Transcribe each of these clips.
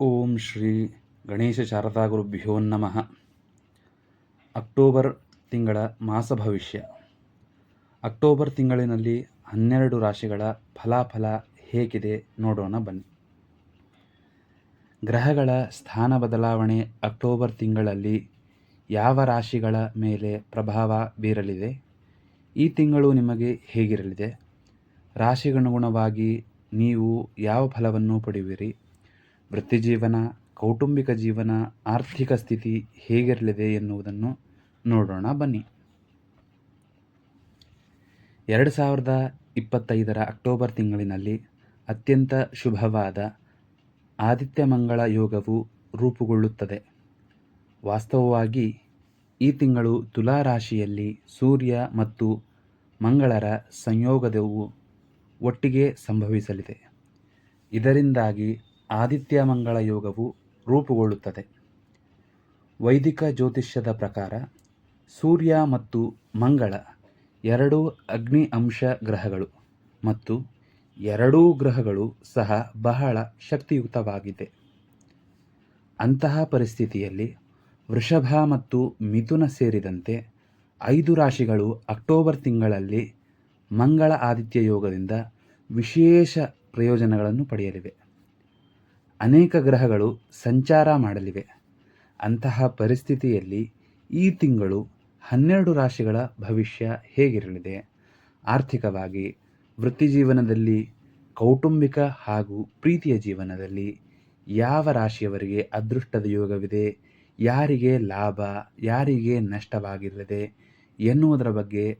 ಓಂ ಶ್ರೀ ಗಣೇಶ ಶಾರದಾ ಗುರುಭ್ಯೋ ನಮಃ. ಅಕ್ಟೋಬರ್ ತಿಂಗಳ ಮಾಸ ಭವಿಷ್ಯ. ಅಕ್ಟೋಬರ್ ತಿಂಗಳಿನಲ್ಲಿ ಹನ್ನೆರಡು ರಾಶಿಗಳ ಫಲಾಫಲ ಹೇಗಿದೆ ನೋಡೋಣ ಬನ್ನಿ. ಗ್ರಹಗಳ ಸ್ಥಾನ ಬದಲಾವಣೆ ಅಕ್ಟೋಬರ್ ತಿಂಗಳಲ್ಲಿ ಯಾವ ರಾಶಿಗಳ ಮೇಲೆ ಪ್ರಭಾವ ಬೀರಲಿದೆ? ಈ ತಿಂಗಳು ನಿಮಗೆ ಹೇಗಿರಲಿದೆ? ರಾಶಿಗನುಗುಣವಾಗಿ ನೀವು ಯಾವ ಫಲವನ್ನು ಪಡೆಯುವಿರಿ? ವೃತ್ತಿಜೀವನ, ಕೌಟುಂಬಿಕ ಜೀವನ, ಆರ್ಥಿಕ ಸ್ಥಿತಿ ಹೇಗಿರಲಿದೆ ಎನ್ನುವುದನ್ನು ನೋಡೋಣ, ಬನ್ನಿ. ಎರಡು ಸಾವಿರದ ಇಪ್ಪತ್ತೈದರ ಅಕ್ಟೋಬರ್ ತಿಂಗಳಿನಲ್ಲಿ ಅತ್ಯಂತ ಶುಭವಾದ ಆದಿತ್ಯ ಮಂಗಳ ಯೋಗವು ರೂಪುಗೊಳ್ಳುತ್ತದೆ. ವಾಸ್ತವವಾಗಿ, ಈ ತಿಂಗಳು ತುಲಾ ರಾಶಿಯಲ್ಲಿ ಸೂರ್ಯ ಮತ್ತು ಮಂಗಳರ ಸಂಯೋಗದವು ಒಟ್ಟಿಗೆ ಸಂಭವಿಸಲಿದೆ. ಇದರಿಂದಾಗಿ ಆದಿತ್ಯ ಮಂಗಳ ಯೋಗವು ರೂಪುಗೊಳ್ಳುತ್ತದೆ. ವೈದಿಕ ಜ್ಯೋತಿಷ್ಯದ ಪ್ರಕಾರ ಸೂರ್ಯ ಮತ್ತು ಮಂಗಳ ಎರಡೂ ಅಗ್ನಿ ಅಂಶ ಗ್ರಹಗಳು ಮತ್ತು ಎರಡೂ ಗ್ರಹಗಳು ಸಹ ಬಹಳ ಶಕ್ತಿಯುತವಾಗಿದೆ ಅಂತಹ ಪರಿಸ್ಥಿತಿಯಲ್ಲಿ ವೃಷಭ ಮತ್ತು ಮಿಥುನ ಸೇರಿದಂತೆ ಐದು ರಾಶಿಗಳು ಅಕ್ಟೋಬರ್ ತಿಂಗಳಲ್ಲಿ ಮಂಗಳ ಆದಿತ್ಯ ಯೋಗದಿಂದ ವಿಶೇಷ ಪ್ರಯೋಜನಗಳನ್ನು ಪಡೆಯಲಿವೆ. ಅನೇಕ ಗ್ರಹಗಳು ಸಂಚಾರ ಮಾಡಲಿವೆ. ಅಂತಹ ಪರಿಸ್ಥಿತಿಯಲ್ಲಿ ಈ ತಿಂಗಳು ಹನ್ನೆರಡು ರಾಶಿಗಳ ಭವಿಷ್ಯ ಹೇಗಿರಲಿದೆ? ಆರ್ಥಿಕವಾಗಿ, ವೃತ್ತಿಜೀವನದಲ್ಲಿ, ಕೌಟುಂಬಿಕ ಹಾಗೂ ಪ್ರೀತಿಯ ಜೀವನದಲ್ಲಿ ಯಾವ ರಾಶಿಯವರಿಗೆ ಅದೃಷ್ಟದ ಯೋಗವಿದೆ? ಯಾರಿಗೆ ಲಾಭ, ಯಾರಿಗೆ ನಷ್ಟವಾಗಿರಲಿದೆ ಎನ್ನುವುದರ ಬಗ್ಗೆ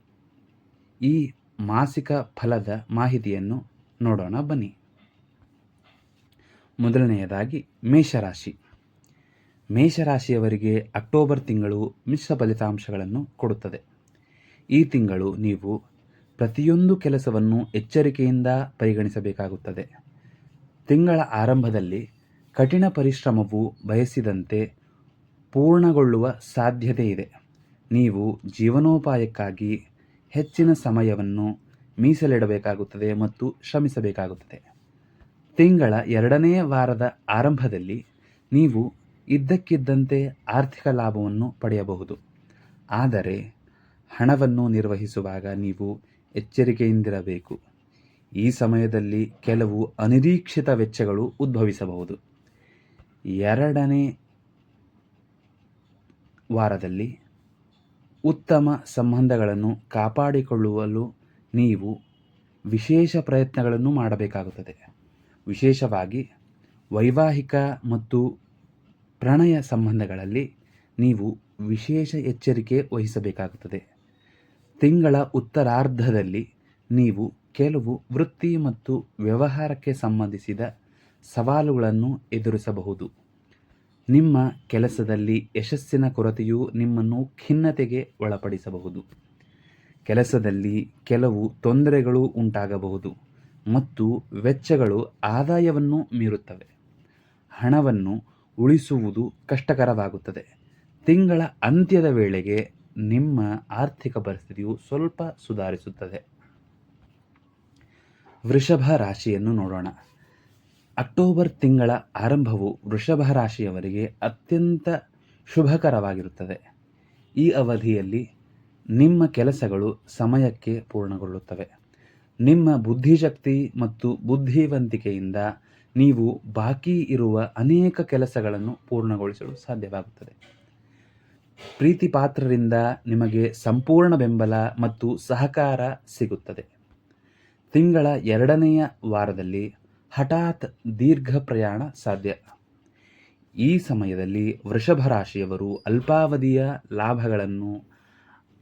ಈ ಮಾಸಿಕ ಫಲದ ಮಾಹಿತಿಯನ್ನು ನೋಡೋಣ ಬನ್ನಿ. ಮೊದಲನೆಯದಾಗಿ ಮೇಷರಾಶಿ. ಮೇಷರಾಶಿಯವರಿಗೆ ಅಕ್ಟೋಬರ್ ತಿಂಗಳು ಮಿಶ್ರ ಫಲಿತಾಂಶಗಳನ್ನು ಕೊಡುತ್ತದೆ. ಈ ತಿಂಗಳು ನೀವು ಪ್ರತಿಯೊಂದು ಕೆಲಸವನ್ನು ಎಚ್ಚರಿಕೆಯಿಂದ ಪರಿಗಣಿಸಬೇಕಾಗುತ್ತದೆ. ತಿಂಗಳ ಆರಂಭದಲ್ಲಿ ಕಠಿಣ ಪರಿಶ್ರಮವು ಬಯಸಿದಂತೆ ಪೂರ್ಣಗೊಳ್ಳುವ ಸಾಧ್ಯತೆ ಇದೆ. ನೀವು ಜೀವನೋಪಾಯಕ್ಕಾಗಿ ಹೆಚ್ಚಿನ ಸಮಯವನ್ನು ಮೀಸಲಿಡಬೇಕಾಗುತ್ತದೆ ಮತ್ತು ಶ್ರಮಿಸಬೇಕಾಗುತ್ತದೆ. ತಿಂಗಳ ಎರಡನೇ ವಾರದ ಆರಂಭದಲ್ಲಿ ನೀವು ಇದ್ದಕ್ಕಿದ್ದಂತೆ ಆರ್ಥಿಕ ಲಾಭವನ್ನು ಪಡೆಯಬಹುದು. ಆದರೆ ಹಣವನ್ನು ನಿರ್ವಹಿಸುವಾಗ ನೀವು ಎಚ್ಚರಿಕೆಯಿಂದಿರಬೇಕು. ಈ ಸಮಯದಲ್ಲಿ ಕೆಲವು ಅನಿರೀಕ್ಷಿತ ವೆಚ್ಚಗಳು ಉದ್ಭವಿಸಬಹುದು. ಎರಡನೇ ವಾರದಲ್ಲಿ ಉತ್ತಮ ಸಂಬಂಧಗಳನ್ನು ಕಾಪಾಡಿಕೊಳ್ಳುವಲು ನೀವು ವಿಶೇಷ ಪ್ರಯತ್ನಗಳನ್ನು ಮಾಡಬೇಕಾಗುತ್ತದೆ. ವಿಶೇಷವಾಗಿ ವೈವಾಹಿಕ ಮತ್ತು ಪ್ರಣಯ ಸಂಬಂಧಗಳಲ್ಲಿ ನೀವು ವಿಶೇಷ ಎಚ್ಚರಿಕೆ ವಹಿಸಬೇಕಾಗುತ್ತದೆ. ತಿಂಗಳ ಉತ್ತರಾರ್ಧದಲ್ಲಿ ನೀವು ಕೆಲವು ವೃತ್ತಿ ಮತ್ತು ವ್ಯವಹಾರಕ್ಕೆ ಸಂಬಂಧಿಸಿದ ಸವಾಲುಗಳನ್ನು ಎದುರಿಸಬಹುದು. ನಿಮ್ಮ ಕೆಲಸದಲ್ಲಿ ಯಶಸ್ಸಿನ ಕೊರತೆಯು ನಿಮ್ಮನ್ನು ಖಿನ್ನತೆಗೆ ಒಳಪಡಿಸಬಹುದು. ಕೆಲಸದಲ್ಲಿ ಕೆಲವು ತೊಂದರೆಗಳು ಉಂಟಾಗಬಹುದು. ಮತ್ತು ವೆಚ್ಚಗಳು ಆದಾಯವನ್ನು ಮೀರುತ್ತವೆ. ಹಣವನ್ನು ಉಳಿಸುವುದು ಕಷ್ಟಕರವಾಗುತ್ತದೆ. ತಿಂಗಳ ಅಂತ್ಯದ ವೇಳೆಗೆ ನಿಮ್ಮ ಆರ್ಥಿಕ ಪರಿಸ್ಥಿತಿಯು ಸ್ವಲ್ಪ ಸುಧಾರಿಸುತ್ತದೆ. ವೃಷಭ ರಾಶಿಯನ್ನು ನೋಡೋಣ. ಅಕ್ಟೋಬರ್ ತಿಂಗಳ ಆರಂಭವು ವೃಷಭ ರಾಶಿಯವರಿಗೆ ಅತ್ಯಂತ ಶುಭಕರವಾಗಿರುತ್ತದೆ. ಈ ಅವಧಿಯಲ್ಲಿ ನಿಮ್ಮ ಕೆಲಸಗಳು ಸಮಯಕ್ಕೆ ಪೂರ್ಣಗೊಳ್ಳುತ್ತವೆ. ನಿಮ್ಮ ಬುದ್ಧಿಶಕ್ತಿ ಮತ್ತು ಬುದ್ಧಿವಂತಿಕೆಯಿಂದ ನೀವು ಬಾಕಿ ಇರುವ ಅನೇಕ ಕೆಲಸಗಳನ್ನು ಪೂರ್ಣಗೊಳಿಸಲು ಸಾಧ್ಯವಾಗುತ್ತದೆ. ಪ್ರೀತಿ ಪಾತ್ರರಿಂದ ನಿಮಗೆ ಸಂಪೂರ್ಣ ಬೆಂಬಲ ಮತ್ತು ಸಹಕಾರ ಸಿಗುತ್ತದೆ. ತಿಂಗಳ ಎರಡನೆಯ ವಾರದಲ್ಲಿ ಹಠಾತ್ ದೀರ್ಘ ಪ್ರಯಾಣ ಸಾಧ್ಯ. ಈ ಸಮಯದಲ್ಲಿ ವೃಷಭ ರಾಶಿಯವರು ಅಲ್ಪಾವಧಿಯ ಲಾಭಗಳನ್ನು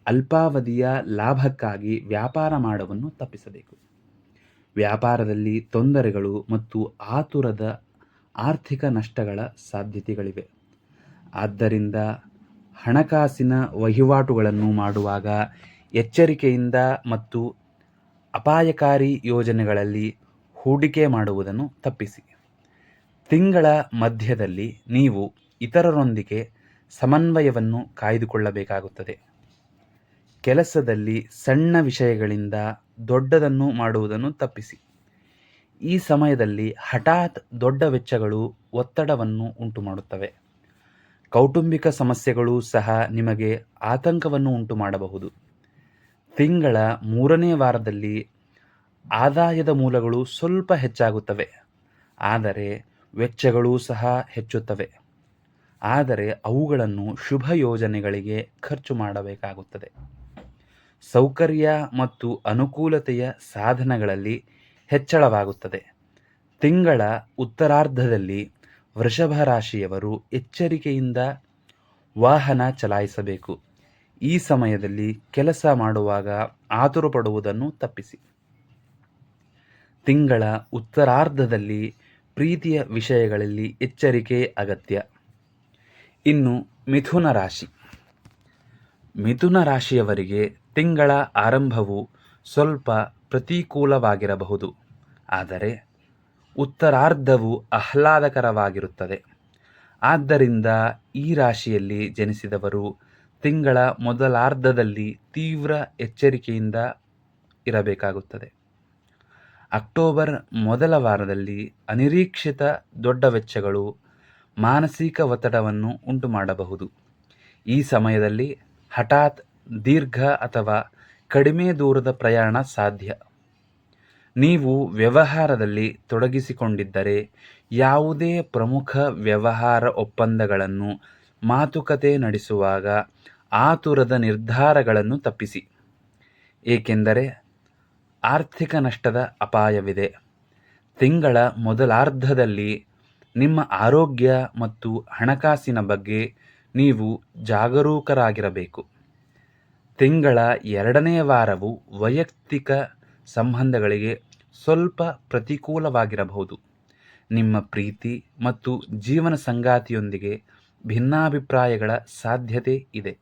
ಅಲ್ಪಾವಧಿಯ ಲಾಭಕ್ಕಾಗಿ ವ್ಯಾಪಾರ ಮಾಡುವನ್ನು ತಪ್ಪಿಸಬೇಕು. ವ್ಯಾಪಾರದಲ್ಲಿ ತೊಂದರೆಗಳು ಮತ್ತು ಆತುರದ ಆರ್ಥಿಕ ನಷ್ಟಗಳ ಸಾಧ್ಯತೆಗಳಿವೆ. ಆದ್ದರಿಂದ ಹಣಕಾಸಿನ ವಹಿವಾಟುಗಳನ್ನು ಮಾಡುವಾಗ ಎಚ್ಚರಿಕೆಯಿಂದ ಮತ್ತು ಅಪಾಯಕಾರಿ ಯೋಜನೆಗಳಲ್ಲಿ ಹೂಡಿಕೆ ಮಾಡುವುದನ್ನು ತಪ್ಪಿಸಿ. ತಿಂಗಳ ಮಧ್ಯದಲ್ಲಿ ನೀವು ಇತರರೊಂದಿಗೆ ಸಮನ್ವಯವನ್ನು ಕಾಯ್ದುಕೊಳ್ಳಬೇಕಾಗುತ್ತದೆ. ಕೆಲಸದಲ್ಲಿ ಸಣ್ಣ ವಿಷಯಗಳಿಂದ ದೊಡ್ಡದನ್ನು ಮಾಡುವುದನ್ನು ತಪ್ಪಿಸಿ. ಈ ಸಮಯದಲ್ಲಿ ಹಠಾತ್ ದೊಡ್ಡ ವೆಚ್ಚಗಳು ಒತ್ತಡವನ್ನು ಉಂಟುಮಾಡುತ್ತವೆ. ಕೌಟುಂಬಿಕ ಸಮಸ್ಯೆಗಳು ಸಹ ನಿಮಗೆ ಆತಂಕವನ್ನು ಉಂಟು ಮಾಡಬಹುದು ತಿಂಗಳ ಮೂರನೇ ವಾರದಲ್ಲಿ ಆದಾಯದ ಮೂಲಗಳು ಸ್ವಲ್ಪ ಹೆಚ್ಚಾಗುತ್ತವೆ. ಆದರೆ ವೆಚ್ಚಗಳೂ ಸಹ ಹೆಚ್ಚುತ್ತವೆ. ಆದರೆ ಅವುಗಳನ್ನು ಶುಭ ಯೋಜನೆಗಳಿಗೆ ಖರ್ಚು ಮಾಡಬೇಕಾಗುತ್ತದೆ. ಸೌಕರ್ಯ ಮತ್ತು ಅನುಕೂಲತೆಯ ಸಾಧನಗಳಲ್ಲಿ ಹೆಚ್ಚಳವಾಗುತ್ತದೆ. ತಿಂಗಳ ಉತ್ತರಾರ್ಧದಲ್ಲಿ ವೃಷಭ ರಾಶಿಯವರು ಎಚ್ಚರಿಕೆಯಿಂದ ವಾಹನ ಚಲಾಯಿಸಬೇಕು. ಈ ಸಮಯದಲ್ಲಿ ಕೆಲಸ ಮಾಡುವಾಗ ಆತುರಪಡುವುದನ್ನು ತಪ್ಪಿಸಿ. ತಿಂಗಳ ಉತ್ತರಾರ್ಧದಲ್ಲಿ ಪ್ರೀತಿಯ ವಿಷಯಗಳಲ್ಲಿ ಎಚ್ಚರಿಕೆ ಅಗತ್ಯ. ಇನ್ನು ಮಿಥುನ ರಾಶಿ. ಮಿಥುನ ರಾಶಿಯವರಿಗೆ ತಿಂಗಳ ಆರಂಭವು ಸ್ವಲ್ಪ ಪ್ರತಿಕೂಲವಾಗಿರಬಹುದು. ಆದರೆ ಉತ್ತರಾರ್ಧವು ಆಹ್ಲಾದಕರವಾಗಿರುತ್ತದೆ. ಆದ್ದರಿಂದ ಈ ರಾಶಿಯಲ್ಲಿ ಜನಿಸಿದವರು ತಿಂಗಳ ಮೊದಲಾರ್ಧದಲ್ಲಿ ತೀವ್ರ ಎಚ್ಚರಿಕೆಯಿಂದ ಇರಬೇಕಾಗುತ್ತದೆ. ಅಕ್ಟೋಬರ್ ಮೊದಲ ವಾರದಲ್ಲಿ ಅನಿರೀಕ್ಷಿತ ದೊಡ್ಡ ವೆಚ್ಚಗಳು ಮಾನಸಿಕ ಒತ್ತಡವನ್ನು ಉಂಟುಮಾಡಬಹುದು. ಈ ಸಮಯದಲ್ಲಿ ಹಠಾತ್ ದೀರ್ಘ ಅಥವಾ ಕಡಿಮೆ ದೂರದ ಪ್ರಯಾಣ ಸಾಧ್ಯ. ನೀವು ವ್ಯವಹಾರದಲ್ಲಿ ತೊಡಗಿಸಿಕೊಂಡಿದ್ದರೆ ಯಾವುದೇ ಪ್ರಮುಖ ವ್ಯವಹಾರ ಒಪ್ಪಂದಗಳನ್ನು ಮಾತುಕತೆ ನಡೆಸುವಾಗ ಆತುರದ ನಿರ್ಧಾರಗಳನ್ನು ತಪ್ಪಿಸಿ. ಏಕೆಂದರೆ ಆರ್ಥಿಕ ನಷ್ಟದ ಅಪಾಯವಿದೆ. ತಿಂಗಳ ಮೊದಲಾರ್ಧದಲ್ಲಿ ನಿಮ್ಮ ಆರೋಗ್ಯ ಮತ್ತು ಹಣಕಾಸಿನ ಬಗ್ಗೆ ನೀವು ಜಾಗರೂಕರಾಗಿರಬೇಕು. ತಿಂಗಳ ಎರಡನೇ ವಾರವು ವೈಯಕ್ತಿಕ ಸಂಬಂಧಗಳಿಗೆ ಸ್ವಲ್ಪ ಪ್ರತಿಕೂಲವಾಗಿರಬಹುದು. ನಿಮ್ಮ ಪ್ರೀತಿ ಮತ್ತು ಜೀವನ ಸಂಗಾತಿಯೊಂದಿಗೆ ಭಿನ್ನಾಭಿಪ್ರಾಯಗಳ ಸಾಧ್ಯತೆ ಇದೆ.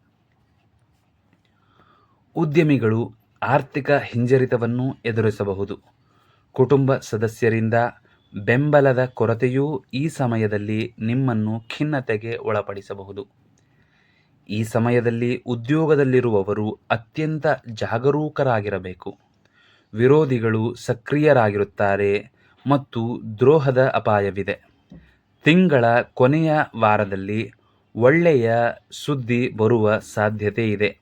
ಉದ್ಯಮಿಗಳು ಆರ್ಥಿಕ ಹಿಂಜರಿತವನ್ನು ಎದುರಿಸಬಹುದು. ಕುಟುಂಬ ಸದಸ್ಯರಿಂದ ಬೆಂಬಲದ ಕೊರತೆಯೂ ಈ ಸಮಯದಲ್ಲಿ ನಿಮ್ಮನ್ನು ಖಿನ್ನತೆಗೆ ಒಳಪಡಿಸಬಹುದು. ಈ ಸಮಯದಲ್ಲಿ ಉದ್ಯೋಗದಲ್ಲಿರುವವರು ಅತ್ಯಂತ ಜಾಗರೂಕರಾಗಿರಬೇಕು. ವಿರೋಧಿಗಳು ಸಕ್ರಿಯರಾಗಿರುತ್ತಾರೆ ಮತ್ತು ದ್ರೋಹದ ಅಪಾಯವಿದೆ. ತಿಂಗಳ ಕೊನೆಯ ವಾರದಲ್ಲಿ ಒಳ್ಳೆಯ ಸುದ್ದಿ ಬರುವ ಸಾಧ್ಯತೆ ಇದೆ.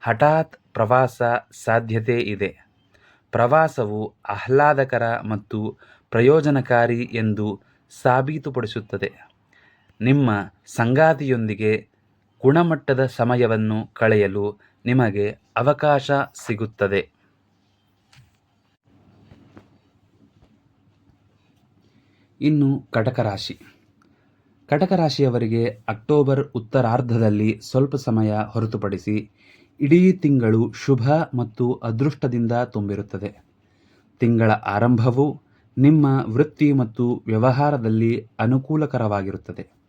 ಹಠಾತ್ ಪ್ರವಾಸ ಸಾಧ್ಯತೆ ಇದೆ. ಪ್ರವಾಸವು ಆಹ್ಲಾದಕರ ಮತ್ತು ಪ್ರಯೋಜನಕಾರಿ ಎಂದು ಸಾಬೀತುಪಡಿಸುತ್ತದೆ. ನಿಮ್ಮ ಸಂಗಾತಿಯೊಂದಿಗೆ ಗುಣಮಟ್ಟದ ಸಮಯವನ್ನು ಕಳೆಯಲು ನಿಮಗೆ ಅವಕಾಶ ಸಿಗುತ್ತದೆ. ಇನ್ನು ಕಟಕ ರಾಶಿ ಕಟಕ ರಾಶಿಯವರಿಗೆ ಅಕ್ಟೋಬರ್ ಉತ್ತರಾರ್ಧದಲ್ಲಿ ಸ್ವಲ್ಪ ಸಮಯ ಹೊರತುಪಡಿಸಿ ಇಡೀ ತಿಂಗಳು ಶುಭ ಮತ್ತು ಅದೃಷ್ಟದಿಂದ ತುಂಬಿರುತ್ತದೆ. ತಿಂಗಳ ಆರಂಭವು ನಿಮ್ಮ ವೃತ್ತಿ ಮತ್ತು ವ್ಯವಹಾರದಲ್ಲಿ ಅನುಕೂಲಕರವಾಗಿರುತ್ತದೆ.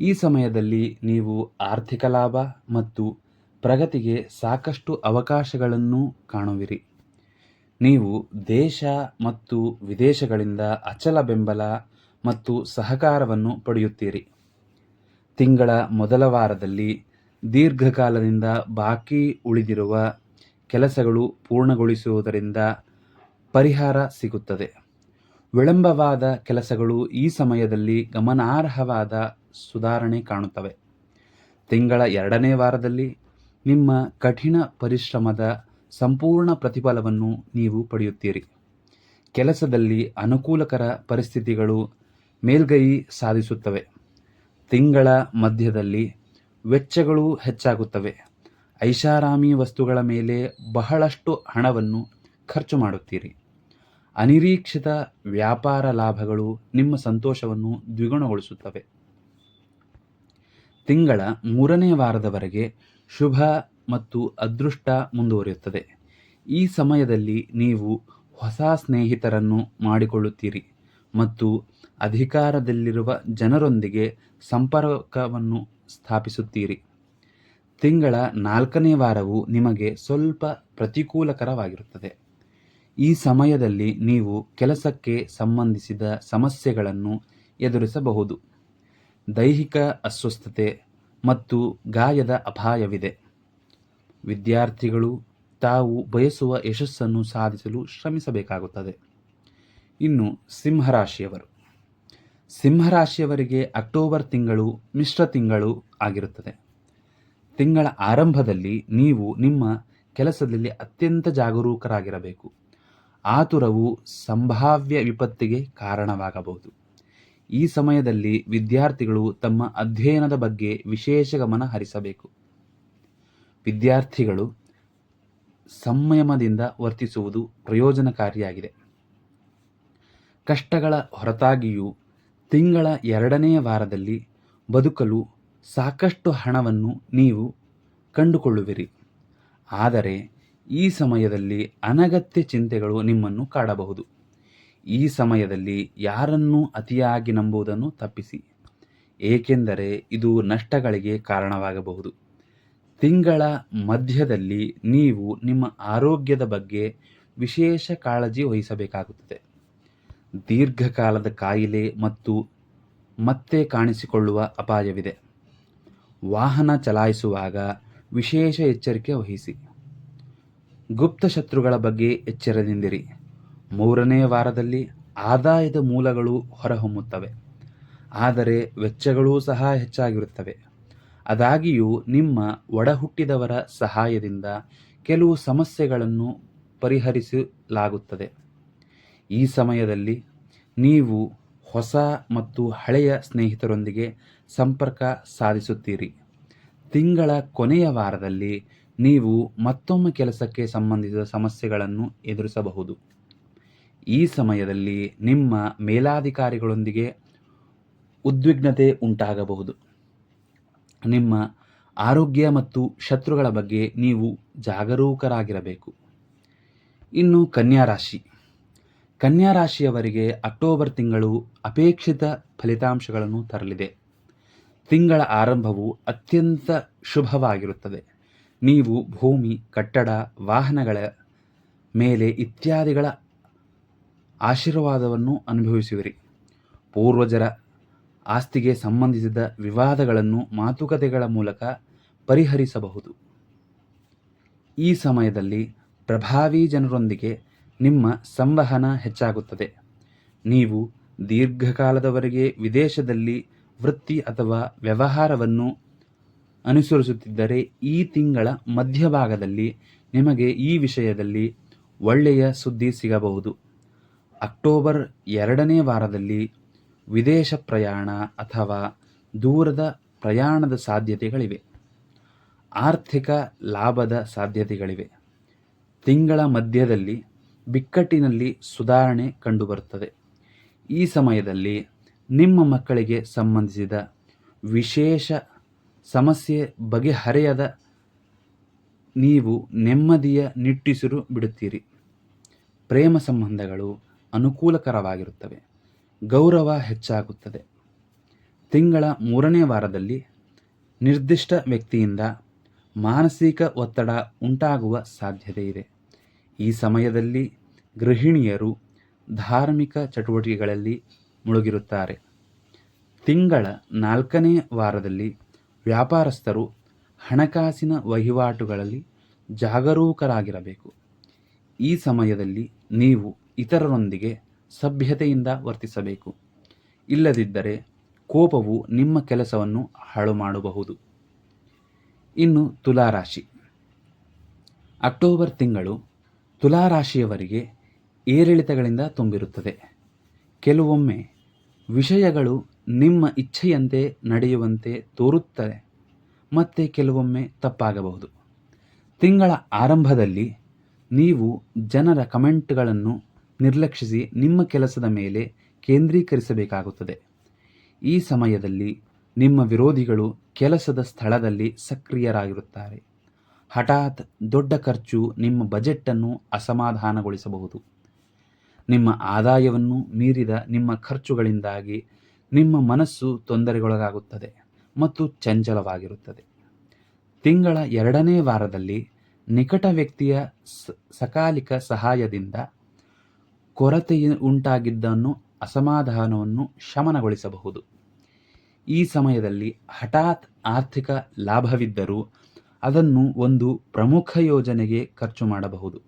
ಈ ಸಮಯದಲ್ಲಿ ನೀವು ಆರ್ಥಿಕ ಲಾಭ ಮತ್ತು ಪ್ರಗತಿಗೆ ಸಾಕಷ್ಟು ಅವಕಾಶಗಳನ್ನು ಕಾಣುವಿರಿ. ನೀವು ದೇಶ ಮತ್ತು ವಿದೇಶಗಳಿಂದ ಅಚಲ ಬೆಂಬಲ ಮತ್ತು ಸಹಕಾರವನ್ನು ಪಡೆಯುತ್ತೀರಿ. ತಿಂಗಳ ಮೊದಲ ವಾರದಲ್ಲಿ ದೀರ್ಘಕಾಲದಿಂದ ಬಾಕಿ ಉಳಿದಿರುವ ಕೆಲಸಗಳು ಪೂರ್ಣಗೊಳಿಸುವುದರಿಂದ ಪರಿಹಾರ ಸಿಗುತ್ತದೆ. ವಿಳಂಬವಾದ ಕೆಲಸಗಳು ಈ ಸಮಯದಲ್ಲಿ ಗಮನಾರ್ಹವಾದ ಸುಧಾರಣೆ ಕಾಣುತ್ತವೆ. ತಿಂಗಳ ಎರಡನೇ ವಾರದಲ್ಲಿ ನಿಮ್ಮ ಕಠಿಣ ಪರಿಶ್ರಮದ ಸಂಪೂರ್ಣ ಪ್ರತಿಫಲವನ್ನು ನೀವು ಪಡೆಯುತ್ತೀರಿ. ಕೆಲಸದಲ್ಲಿ ಅನುಕೂಲಕರ ಪರಿಸ್ಥಿತಿಗಳು ಮೇಲ್ಗೈ ಸಾಧಿಸುತ್ತವೆ. ತಿಂಗಳ ಮಧ್ಯದಲ್ಲಿ ವೆಚ್ಚಗಳು ಹೆಚ್ಚಾಗುತ್ತವೆ. ಐಷಾರಾಮಿ ವಸ್ತುಗಳ ಮೇಲೆ ಬಹಳಷ್ಟು ಹಣವನ್ನು ಖರ್ಚು ಮಾಡುತ್ತೀರಿ. ಅನಿರೀಕ್ಷಿತ ವ್ಯಾಪಾರ ಲಾಭಗಳು ನಿಮ್ಮ ಸಂತೋಷವನ್ನು ದ್ವಿಗುಣಗೊಳಿಸುತ್ತವೆ. ತಿಂಗಳ ಮೂರನೇ ವಾರದವರೆಗೆ ಶುಭ ಮತ್ತು ಅದೃಷ್ಟ ಮುಂದುವರಿಯುತ್ತದೆ. ಈ ಸಮಯದಲ್ಲಿ ನೀವು ಹೊಸ ಸ್ನೇಹಿತರನ್ನು ಮಾಡಿಕೊಳ್ಳುತ್ತೀರಿ ಮತ್ತು ಅಧಿಕಾರದಲ್ಲಿರುವ ಜನರೊಂದಿಗೆ ಸಂಪರ್ಕವನ್ನು ಸ್ಥಾಪಿಸುತ್ತೀರಿ. ತಿಂಗಳ ನಾಲ್ಕನೇ ವಾರವು ನಿಮಗೆ ಸ್ವಲ್ಪ ಪ್ರತಿಕೂಲಕರವಾಗಿರುತ್ತದೆ. ಈ ಸಮಯದಲ್ಲಿ ನೀವು ಕೆಲಸಕ್ಕೆ ಸಂಬಂಧಿಸಿದ ಸಮಸ್ಯೆಗಳನ್ನು ಎದುರಿಸಬಹುದು. ದೈಹಿಕ ಅಸ್ವಸ್ಥತೆ ಮತ್ತು ಗಾಯದ ಅಪಾಯವಿದೆ. ವಿದ್ಯಾರ್ಥಿಗಳು ತಾವು ಬಯಸುವ ಯಶಸ್ಸನ್ನು ಸಾಧಿಸಲು ಶ್ರಮಿಸಬೇಕಾಗುತ್ತದೆ. ಇನ್ನು ಸಿಂಹರಾಶಿಯವರು. ಸಿಂಹರಾಶಿಯವರಿಗೆ ಅಕ್ಟೋಬರ್ ತಿಂಗಳು ಮಿಶ್ರ ತಿಂಗಳು ಆಗಿರುತ್ತದೆ. ತಿಂಗಳ ಆರಂಭದಲ್ಲಿ ನೀವು ನಿಮ್ಮ ಕೆಲಸದಲ್ಲಿ ಅತ್ಯಂತ ಜಾಗರೂಕರಾಗಿರಬೇಕು. ಆತುರವು ಸಂಭಾವ್ಯ ವಿಪತ್ತಿಗೆ ಕಾರಣವಾಗಬಹುದು. ಈ ಸಮಯದಲ್ಲಿ ವಿದ್ಯಾರ್ಥಿಗಳು ತಮ್ಮ ಅಧ್ಯಯನದ ಬಗ್ಗೆ ವಿಶೇಷ ಗಮನ ಹರಿಸಬೇಕು. ವಿದ್ಯಾರ್ಥಿಗಳು ಸಂಯಮದಿಂದ ವರ್ತಿಸುವುದು ಪ್ರಯೋಜನಕಾರಿಯಾಗಿದೆ. ಕಷ್ಟಗಳ ಹೊರತಾಗಿಯೂ ತಿಂಗಳ ಎರಡನೆಯ ವಾರದಲ್ಲಿ ಬದುಕಲು ಸಾಕಷ್ಟು ಹಣವನ್ನು ನೀವು ಕಂಡುಕೊಳ್ಳುವಿರಿ. ಆದರೆ ಈ ಸಮಯದಲ್ಲಿ ಅನಗತ್ಯ ಚಿಂತೆಗಳು ನಿಮ್ಮನ್ನು ಕಾಡಬಹುದು. ಈ ಸಮಯದಲ್ಲಿ ಯಾರನ್ನೂ ಅತಿಯಾಗಿ ನಂಬುವುದನ್ನು ತಪ್ಪಿಸಿ. ಏಕೆಂದರೆ ಇದು ನಷ್ಟಗಳಿಗೆ ಕಾರಣವಾಗಬಹುದು. ತಿಂಗಳ ಮಧ್ಯದಲ್ಲಿ ನೀವು ನಿಮ್ಮ ಆರೋಗ್ಯದ ಬಗ್ಗೆ ವಿಶೇಷ ಕಾಳಜಿ ವಹಿಸಬೇಕಾಗುತ್ತದೆ. ದೀರ್ಘಕಾಲದ ಕಾಯಿಲೆ ಮತ್ತು ಮತ್ತೆ ಕಾಣಿಸಿಕೊಳ್ಳುವ ಅಪಾಯವಿದೆ. ವಾಹನ ಚಲಾಯಿಸುವಾಗ ವಿಶೇಷ ಎಚ್ಚರಿಕೆ ವಹಿಸಿ. ಗುಪ್ತ ಶತ್ರುಗಳ ಬಗ್ಗೆ ಎಚ್ಚರದಿಂದಿರಿ. ಮೂರನೇ ವಾರದಲ್ಲಿ ಆದಾಯದ ಮೂಲಗಳು ಹೊರಹೊಮ್ಮುತ್ತವೆ. ಆದರೆ ವೆಚ್ಚಗಳೂ ಸಹ ಹೆಚ್ಚಾಗಿರುತ್ತವೆ. ಅದಾಗಿಯೂ ನಿಮ್ಮ ಒಡಹುಟ್ಟಿದವರ ಸಹಾಯದಿಂದ ಕೆಲವು ಸಮಸ್ಯೆಗಳನ್ನು ಪರಿಹರಿಸಲಾಗುತ್ತದೆ. ಈ ಸಮಯದಲ್ಲಿ ನೀವು ಹೊಸ ಮತ್ತು ಹಳೆಯ ಸ್ನೇಹಿತರೊಂದಿಗೆ ಸಂಪರ್ಕ ಸಾಧಿಸುತ್ತೀರಿ. ತಿಂಗಳ ಕೊನೆಯ ವಾರದಲ್ಲಿ ನೀವು ಮತ್ತೊಮ್ಮೆ ಕೆಲಸಕ್ಕೆ ಸಂಬಂಧಿಸಿದ ಸಮಸ್ಯೆಗಳನ್ನು ಎದುರಿಸಬಹುದು. ಈ ಸಮಯದಲ್ಲಿ ನಿಮ್ಮ ಮೇಲಾಧಿಕಾರಿಗಳೊಂದಿಗೆ ಉದ್ವಿಗ್ನತೆ ಉಂಟಾಗಬಹುದು. ನಿಮ್ಮ ಆರೋಗ್ಯ ಮತ್ತು ಶತ್ರುಗಳ ಬಗ್ಗೆ ನೀವು ಜಾಗರೂಕರಾಗಿರಬೇಕು. ಇನ್ನು ಕನ್ಯಾ ರಾಶಿ. ಕನ್ಯಾ ರಾಶಿಯವರಿಗೆ ಅಕ್ಟೋಬರ್ ತಿಂಗಳು ಅಪೇಕ್ಷಿತ ಫಲಿತಾಂಶಗಳನ್ನು ತರಲಿದೆ. ತಿಂಗಳ ಆರಂಭವು ಅತ್ಯಂತ ಶುಭವಾಗಿರುತ್ತದೆ. ನೀವು ಭೂಮಿ, ಕಟ್ಟಡ, ವಾಹನಗಳ ಮೇಲೆ ಇತ್ಯಾದಿಗಳ ಆಶೀರ್ವಾದವನ್ನು ಅನುಭವಿಸುವಿರಿ. ಪೂರ್ವಜರ ಆಸ್ತಿಗೆ ಸಂಬಂಧಿಸಿದ ವಿವಾದಗಳನ್ನು ಮಾತುಕತೆಗಳ ಮೂಲಕ ಪರಿಹರಿಸಬಹುದು. ಈ ಸಮಯದಲ್ಲಿ ಪ್ರಭಾವಿ ಜನರೊಂದಿಗೆ ನಿಮ್ಮ ಸಂವಹನ ಹೆಚ್ಚಾಗುತ್ತದೆ. ನೀವು ದೀರ್ಘಕಾಲದವರೆಗೆ ವಿದೇಶದಲ್ಲಿ ವೃತ್ತಿ ಅಥವಾ ವ್ಯವಹಾರವನ್ನು ಅನುಸರಿಸುತ್ತಿದ್ದರೆ ಈ ತಿಂಗಳ ಮಧ್ಯಭಾಗದಲ್ಲಿ ನಿಮಗೆ ಈ ವಿಷಯದಲ್ಲಿ ಒಳ್ಳೆಯ ಸುದ್ದಿ ಸಿಗಬಹುದು. ಅಕ್ಟೋಬರ್ ಎರಡನೇ ವಾರದಲ್ಲಿ ವಿದೇಶ ಪ್ರಯಾಣ ಅಥವಾ ದೂರದ ಪ್ರಯಾಣದ ಸಾಧ್ಯತೆಗಳಿವೆ. ಆರ್ಥಿಕ ಲಾಭದ ಸಾಧ್ಯತೆಗಳಿವೆ. ತಿಂಗಳ ಮಧ್ಯದಲ್ಲಿ ಬಿಕ್ಕಟ್ಟಿನಲ್ಲಿ ಸುಧಾರಣೆ ಕಂಡುಬರುತ್ತದೆ. ಈ ಸಮಯದಲ್ಲಿ ನಿಮ್ಮ ಮಕ್ಕಳಿಗೆ ಸಂಬಂಧಿಸಿದ ವಿಶೇಷ ಸಮಸ್ಯೆ ಬಗೆಹರಿಯದ ನೀವು ನೆಮ್ಮದಿಯ ನಿಟ್ಟುಸಿರು ಬಿಡುತ್ತೀರಿ. ಪ್ರೇಮ ಸಂಬಂಧಗಳು ಅನುಕೂಲಕರವಾಗಿರುತ್ತವೆ. ಗೌರವ ಹೆಚ್ಚಾಗುತ್ತದೆ. ತಿಂಗಳ ಮೂರನೇ ವಾರದಲ್ಲಿ ನಿರ್ದಿಷ್ಟ ವ್ಯಕ್ತಿಯಿಂದ ಮಾನಸಿಕ ಒತ್ತಡ ಉಂಟಾಗುವ ಸಾಧ್ಯತೆ ಇದೆ. ಈ ಸಮಯದಲ್ಲಿ ಗೃಹಿಣಿಯರು ಧಾರ್ಮಿಕ ಚಟುವಟಿಕೆಗಳಲ್ಲಿ ಮುಳುಗಿರುತ್ತಾರೆ. ತಿಂಗಳ ನಾಲ್ಕನೇ ವಾರದಲ್ಲಿ ವ್ಯಾಪಾರಸ್ಥರು ಹಣಕಾಸಿನ ವಹಿವಾಟುಗಳಲ್ಲಿ ಜಾಗರೂಕರಾಗಿರಬೇಕು. ಈ ಸಮಯದಲ್ಲಿ ನೀವು ಇತರರೊಂದಿಗೆ ಸಭ್ಯತೆಯಿಂದ ವರ್ತಿಸಬೇಕು. ಇಲ್ಲದಿದ್ದರೆ ಕೋಪವು ನಿಮ್ಮ ಕೆಲಸವನ್ನು ಹಾಳು ಮಾಡಬಹುದು ಇನ್ನು ತುಲಾರಾಶಿ. ಅಕ್ಟೋಬರ್ ತಿಂಗಳು ತುಲಾರಾಶಿಯವರಿಗೆ ಏರಿಳಿತಗಳಿಂದ ತುಂಬಿರುತ್ತದೆ. ಕೆಲವೊಮ್ಮೆ ವಿಷಯಗಳು ನಿಮ್ಮ ಇಚ್ಛೆಯಂತೆ ನಡೆಯುವಂತೆ ತೋರುತ್ತದೆ ಮತ್ತೆ ಕೆಲವೊಮ್ಮೆ ತಪ್ಪಾಗಬಹುದು. ತಿಂಗಳ ಆರಂಭದಲ್ಲಿ ನೀವು ಜನರ ಕಮೆಂಟ್ಗಳನ್ನು ನಿರ್ಲಕ್ಷಿಸಿ ನಿಮ್ಮ ಕೆಲಸದ ಮೇಲೆ ಕೇಂದ್ರೀಕರಿಸಬೇಕಾಗುತ್ತದೆ. ಈ ಸಮಯದಲ್ಲಿ ನಿಮ್ಮ ವಿರೋಧಿಗಳು ಕೆಲಸದ ಸ್ಥಳದಲ್ಲಿ ಸಕ್ರಿಯರಾಗಿರುತ್ತಾರೆ. ಹಠಾತ್ ದೊಡ್ಡ ಖರ್ಚು ನಿಮ್ಮ ಬಜೆಟನ್ನು ಅಸಮಾಧಾನಗೊಳಿಸಬಹುದು. ನಿಮ್ಮ ಆದಾಯವನ್ನು ಮೀರಿದ ನಿಮ್ಮ ಖರ್ಚುಗಳಿಂದಾಗಿ ನಿಮ್ಮ ಮನಸ್ಸು ತೊಂದರೆಗೊಳಗಾಗುತ್ತದೆ ಮತ್ತು ಚಂಚಲವಾಗಿರುತ್ತದೆ. ತಿಂಗಳ ಎರಡನೇ ವಾರದಲ್ಲಿ ನಿಕಟ ವ್ಯಕ್ತಿಯ ಸಕಾಲಿಕ ಸಹಾಯದಿಂದ ಕೊರತೆ ಉಂಟಾಗಿದ್ದನ್ನು ಅಸಮಾಧಾನವನ್ನು ಶಮನಗೊಳಿಸಬಹುದು. ಈ ಸಮಯದಲ್ಲಿ ಹಠಾತ್ ಆರ್ಥಿಕ ಲಾಭವಿದ್ದರೂ ಅದನ್ನು ಒಂದು ಪ್ರಮುಖ ಯೋಜನೆಗೆ ಖರ್ಚು ಮಾಡಬಹುದು.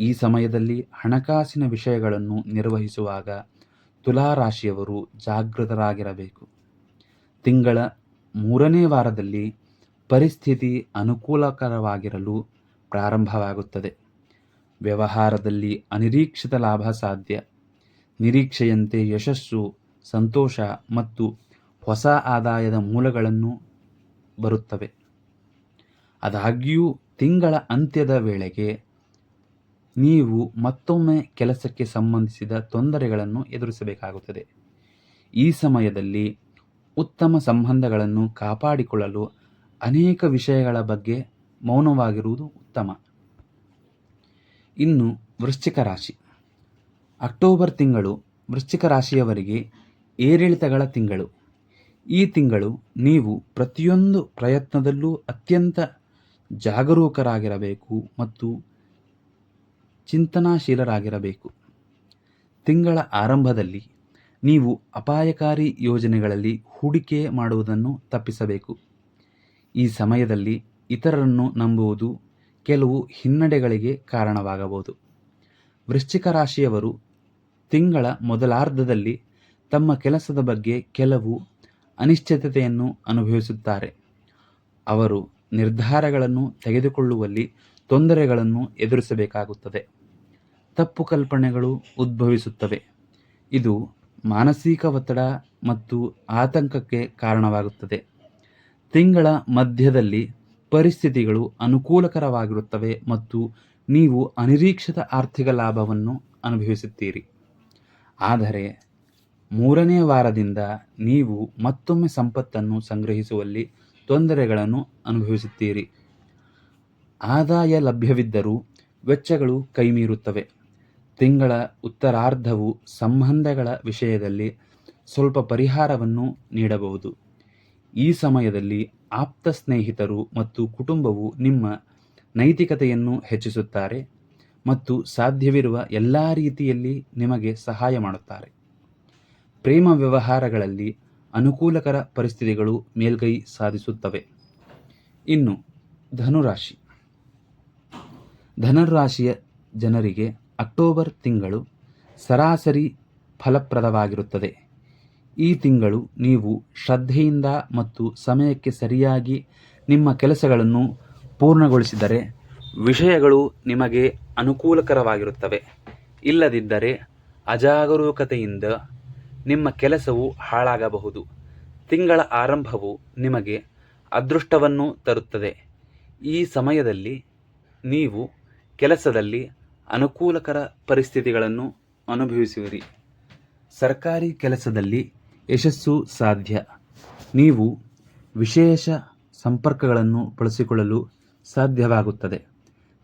ಈ ಸಮಯದಲ್ಲಿ ಹಣಕಾಸಿನ ವಿಷಯಗಳನ್ನು ನಿರ್ವಹಿಸುವಾಗ ತುಲಾ ರಾಶಿಯವರು ಜಾಗೃತರಾಗಿರಬೇಕು. ತಿಂಗಳ ಮೂರನೇ ವಾರದಲ್ಲಿ ಪರಿಸ್ಥಿತಿ ಅನುಕೂಲಕರವಾಗಿರಲು ಪ್ರಾರಂಭವಾಗುತ್ತದೆ. ವ್ಯವಹಾರದಲ್ಲಿ ಅನಿರೀಕ್ಷಿತ ಲಾಭ ಸಾಧ್ಯ. ನಿರೀಕ್ಷೆಯಂತೆ ಯಶಸ್ಸು, ಸಂತೋಷ ಮತ್ತು ಹೊಸ ಆದಾಯದ ಮೂಲಗಳನ್ನು ಬರುತ್ತವೆ. ಆದಾಗ್ಯೂ, ತಿಂಗಳ ಅಂತ್ಯದ ವೇಳೆಗೆ ನೀವು ಮತ್ತೊಮ್ಮೆ ಕೆಲಸಕ್ಕೆ ಸಂಬಂಧಿಸಿದ ತೊಂದರೆಗಳನ್ನು ಎದುರಿಸಬೇಕಾಗುತ್ತದೆ. ಈ ಸಮಯದಲ್ಲಿ ಉತ್ತಮ ಸಂಬಂಧಗಳನ್ನು ಕಾಪಾಡಿಕೊಳ್ಳಲು ಅನೇಕ ವಿಷಯಗಳ ಬಗ್ಗೆ ಮೌನವಾಗಿರುವುದು ಉತ್ತಮ. ಇನ್ನು ವೃಶ್ಚಿಕ ರಾಶಿ. ಅಕ್ಟೋಬರ್ ತಿಂಗಳು ವೃಶ್ಚಿಕ ರಾಶಿಯವರಿಗೆ ಏರಿಳಿತಗಳ ತಿಂಗಳು. ಈ ತಿಂಗಳು ನೀವು ಪ್ರತಿಯೊಂದು ಪ್ರಯತ್ನದಲ್ಲೂ ಅತ್ಯಂತ ಜಾಗರೂಕರಾಗಿರಬೇಕು ಮತ್ತು ಚಿಂತನಾಶೀಲರಾಗಿರಬೇಕು. ತಿಂಗಳ ಆರಂಭದಲ್ಲಿ ನೀವು ಅಪಾಯಕಾರಿ ಯೋಜನೆಗಳಲ್ಲಿ ಹೂಡಿಕೆ ಮಾಡುವುದನ್ನು ತಪ್ಪಿಸಬೇಕು. ಈ ಸಮಯದಲ್ಲಿ ಇತರರನ್ನು ನಂಬುವುದು ಕೆಲವು ಹಿನ್ನಡೆಗಳಿಗೆ ಕಾರಣವಾಗಬಹುದು. ವೃಶ್ಚಿಕ ರಾಶಿಯವರು ತಿಂಗಳ ಮೊದಲಾರ್ಧದಲ್ಲಿ ತಮ್ಮ ಕೆಲಸದ ಬಗ್ಗೆ ಕೆಲವು ಅನಿಶ್ಚಿತತೆಯನ್ನು ಅನುಭವಿಸುತ್ತಾರೆ. ಅವರು ನಿರ್ಧಾರಗಳನ್ನು ತೆಗೆದುಕೊಳ್ಳುವಲ್ಲಿ ತೊಂದರೆಗಳನ್ನು ಎದುರಿಸಬೇಕಾಗುತ್ತದೆ. ತಪ್ಪು ಕಲ್ಪನೆಗಳು ಉದ್ಭವಿಸುತ್ತವೆ. ಇದು ಮಾನಸಿಕ ಒತ್ತಡ ಮತ್ತು ಆತಂಕಕ್ಕೆ ಕಾರಣವಾಗುತ್ತದೆ. ತಿಂಗಳ ಮಧ್ಯದಲ್ಲಿ ಪರಿಸ್ಥಿತಿಗಳು ಅನುಕೂಲಕರವಾಗಿರುತ್ತವೆ ಮತ್ತು ನೀವು ಅನಿರೀಕ್ಷಿತ ಆರ್ಥಿಕ ಲಾಭವನ್ನು ಅನುಭವಿಸುತ್ತೀರಿ. ಆದರೆ ಮೂರನೇ ವಾರದಿಂದ ನೀವು ಮತ್ತೊಮ್ಮೆ ಸಂಪತ್ತನ್ನು ಸಂಗ್ರಹಿಸುವಲ್ಲಿ ತೊಂದರೆಗಳನ್ನು ಅನುಭವಿಸುತ್ತೀರಿ. ಆದಾಯ ಲಭ್ಯವಿದ್ದರೂ ವೆಚ್ಚಗಳು ಕೈಮೀರುತ್ತವೆ. ತಿಂಗಳ ಉತ್ತರಾರ್ಧವು ಸಂಬಂಧಗಳ ವಿಷಯದಲ್ಲಿ ಸ್ವಲ್ಪ ಪರಿಹಾರವನ್ನು ನೀಡಬಹುದು. ಈ ಸಮಯದಲ್ಲಿ ಆಪ್ತ ಸ್ನೇಹಿತರು ಮತ್ತು ಕುಟುಂಬವು ನಿಮ್ಮ ನೈತಿಕತೆಯನ್ನು ಹೆಚ್ಚಿಸುತ್ತಾರೆ ಮತ್ತು ಸಾಧ್ಯವಿರುವ ಎಲ್ಲ ರೀತಿಯಲ್ಲಿ ನಿಮಗೆ ಸಹಾಯ ಮಾಡುತ್ತಾರೆ. ಪ್ರೇಮ ವ್ಯವಹಾರಗಳಲ್ಲಿ ಅನುಕೂಲಕರ ಪರಿಸ್ಥಿತಿಗಳು ಮೇಲ್ಗೈ ಸಾಧಿಸುತ್ತವೆ. ಇನ್ನು, ಧನುರಾಶಿ. ಧನುರಾಶಿಯ ಜನರಿಗೆ ಅಕ್ಟೋಬರ್ ತಿಂಗಳು ಸರಾಸರಿ ಫಲಪ್ರದವಾಗಿರುತ್ತದೆ. ಈ ತಿಂಗಳು ನೀವು ಶ್ರದ್ಧೆಯಿಂದ ಮತ್ತು ಸಮಯಕ್ಕೆ ಸರಿಯಾಗಿ ನಿಮ್ಮ ಕೆಲಸಗಳನ್ನು ಪೂರ್ಣಗೊಳಿಸಿದರೆ ವಿಷಯಗಳು ನಿಮಗೆ ಅನುಕೂಲಕರವಾಗಿರುತ್ತವೆ. ಇಲ್ಲದಿದ್ದರೆ ಅಜಾಗರೂಕತೆಯಿಂದ ನಿಮ್ಮ ಕೆಲಸವು ಹಾಳಾಗಬಹುದು. ತಿಂಗಳ ಆರಂಭವು ನಿಮಗೆ ಅದೃಷ್ಟವನ್ನು ತರುತ್ತದೆ. ಈ ಸಮಯದಲ್ಲಿ ನೀವು ಕೆಲಸದಲ್ಲಿ ಅನುಕೂಲಕರ ಪರಿಸ್ಥಿತಿಗಳನ್ನು ಅನುಭವಿಸುವಿರಿ. ಸರ್ಕಾರಿ ಕೆಲಸದಲ್ಲಿ ಯಶಸ್ಸು ಸಾಧ್ಯ. ನೀವು ವಿಶೇಷ ಸಂಪರ್ಕಗಳನ್ನು ಬಳಸಿಕೊಳ್ಳಲು ಸಾಧ್ಯವಾಗುತ್ತದೆ.